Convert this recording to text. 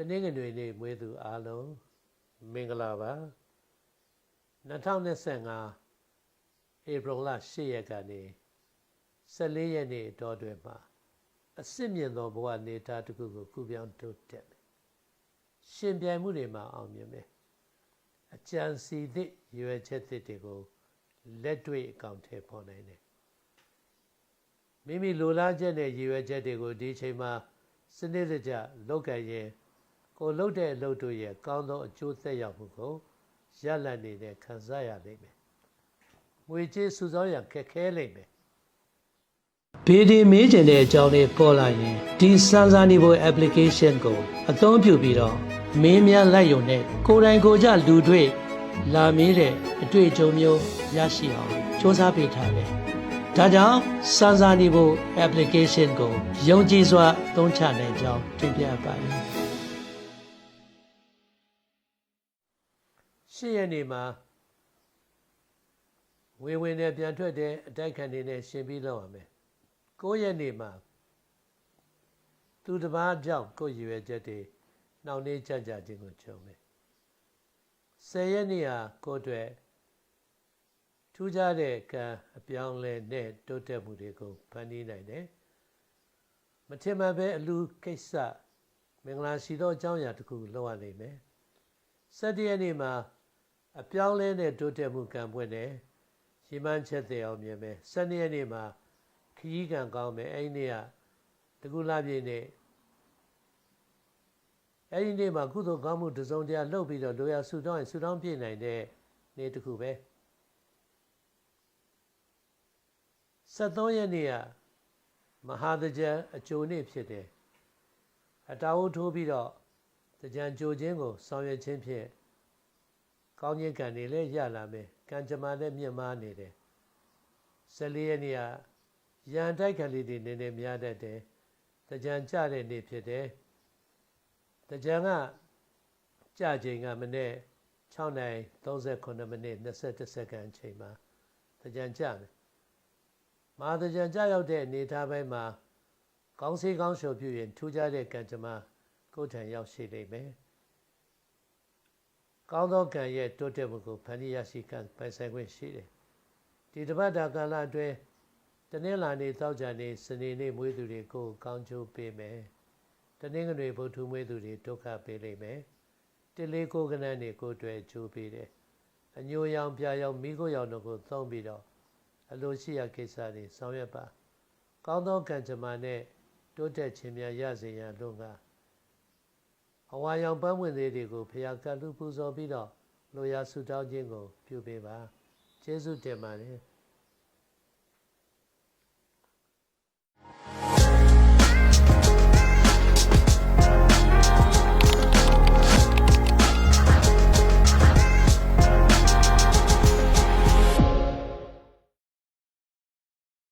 တနင်္ဂနွေနေ့မွေးသူအားလုံးမင်္ဂလာပါ2025ဧပြီလ10ရက်ကနေ14ရက်နေ့အတော်တွင်မှာအစစ်မြင့်သောဘဝနေသားတစ်ခုကိုကုပြောင်းတိုးတက်မယ်ရှင်ပြိုင်မှုတွေမှာအောင်မြင်မယ်အကြံစီသည့်ရွယ်ချက်သစ်တွေကိုလက်တွေ့အကောင့်ထဲပေါ်နိုင်တယ်မိမိလိုလားချက်နဲ့ရည်ရွယ်ချက်တွေကိုဒီအချိန်မှာစနစ်တကျလုပ်ကြရင် ကိုလှုပ်တဲ့အလုပ်တို့ရဲ့ကောင်းသောအကျိုးသက်ရောက်မှုကိုရလတ်နေတဲ့ခံစားရလိမ့်မယ်။ငွေကြေးစုဆောင်းရခက်ခဲလိမ့်မယ်။ဘေဒီမေးကျင်တဲ့အကြောင်းလေးပေါ်လာရင်ဒီစမ်းစာနေဖို့ application ကိုအသုံးပြုပြီးတော့မင်းများလိုက်ရုံနဲ့ကိုယ်တိုင်ကိုယ်ကျလူတွေ့လာမေးတဲ့အတွေ့အကြုံမျိုးရရှိအောင်စ조사ပေးထားတယ်။ဒါကြောင့်စမ်းစာနေဖို့ application ကိုယုံကြည်စွာသုံးချနိုင်ကြောင်းတင်ပြပါတယ်။ ရှစ်ရက်နေ့မှာဝေဝင်နဲ့ပြန်ထွက်တဲ့အတိုက်ခံတွေနဲ့ရှင်ပြီးလောက်ရမယ်။9ရက်နေ့မှာသူတစ်ပါးကြောင့်ကိုယ်ရွယ်ချက်တွေနှောင့်နှေးကြကြခြင်းကိုကြုံမယ်။10ရက်နေ့ဟာကိုယ်အတွက်ထူးခြားတဲ့ကံအပြောင်းလဲနဲ့တိုးတက်မှုတွေကိုဖန်တီးနိုင်တယ်။မထင်မှတ်ပဲအလူကိစ္စမင်္ဂလာရှိသောအကြောင်းအရာတစ်ခုလုပ်ရနိုင်မယ်။7ရက်နေ့မှာ အပြောင်းလဲနဲ့တိုးတက်မှုကံပွင့်တယ်။ရီမန်းချက်တဲ့အောင်မြင်မယ်။7ရက်နေ့မှာခရီးကံကောင်းမယ်။အဲ့ဒီနေ့ကတကူလာပြည့်နေ့အဲ့ဒီနေ့မှာကုသိုလ်ကောင်းမှုတစုံတရာလုပ်ပြီးတော့လိုရာဆူတောင်းရင်ဆူတောင်းပြည့်နိုင်တဲ့နေ့တစ်ခုပဲ73ရက်နေ့ကမဟာတကြံအကျိုးနေ့ဖြစ်တယ်အတာဝထိုးပြီးတော့တကြံကြိုခြင်းကိုဆောင်ရွက်ခြင်းဖြင့် ကောင်းခြင်းကံတွေလည်းရလာမယ်ကံကြမ္မာလည်းမြင့်မားနေတယ်14ရက်နေ့ကရန်တိုက်ခံလေးတွေနည်းနည်းများတတ်တယ်တကြံကြတဲ့နေ့ဖြစ်တယ်တကြံကကြချိန်ကမနေ့6နိုင်38မိနစ်21စက္ကန့်အချိန်မှာတကြံကြမယ်မဟာတကြံကြရောက်တဲ့အနေအထားပိုင်းမှာကောင်းစေးကောင်းရှုပ်ပြုရင်ထူးခြားတဲ့ကံကြမ္မာကိုယ်ထံရောက်ရှိလိမ့်မယ် ကောင်းသောကံရဲ့တိုးတက်မှုကိုဖန်တီးရရှိကံပိုင်ဆိုင်ခွင့်ရှိတယ်ဒီတပတ်တာကာလအတွင်းတနင်္လာနေ့တောက်ကြနေ့စနေနေ့မွေးသူတွေကိုကောင်းကျိုးပေးမယ်တနင်္ဂနွေဗုဒ္ဓမွေးသူတွေဒုက္ခပေးလိမ့်မယ်တလေးကိုကနန်းတွေကိုတွေ့ကျိုးပေးတယ်အညိုရောင်ပြာရောင်မိခိုးရောင်တို့ကိုသုံးပြီးတော့အလိုရှိရာကိစ္စတွေဆောင်ရွက်ပါကောင်းသောကံကြမ္မာနဲ့တိုးတက်ခြင်းများရစေရန်လို့က အဝါရောင်ပန်းဝင်သေးတွေကိုဖျားကတ်လူပူဇော်ပြီးတော့လိုရာဆူတောင်းခြင်းကို ပြုပေးပါကျေးဇူးတင်ပါတယ်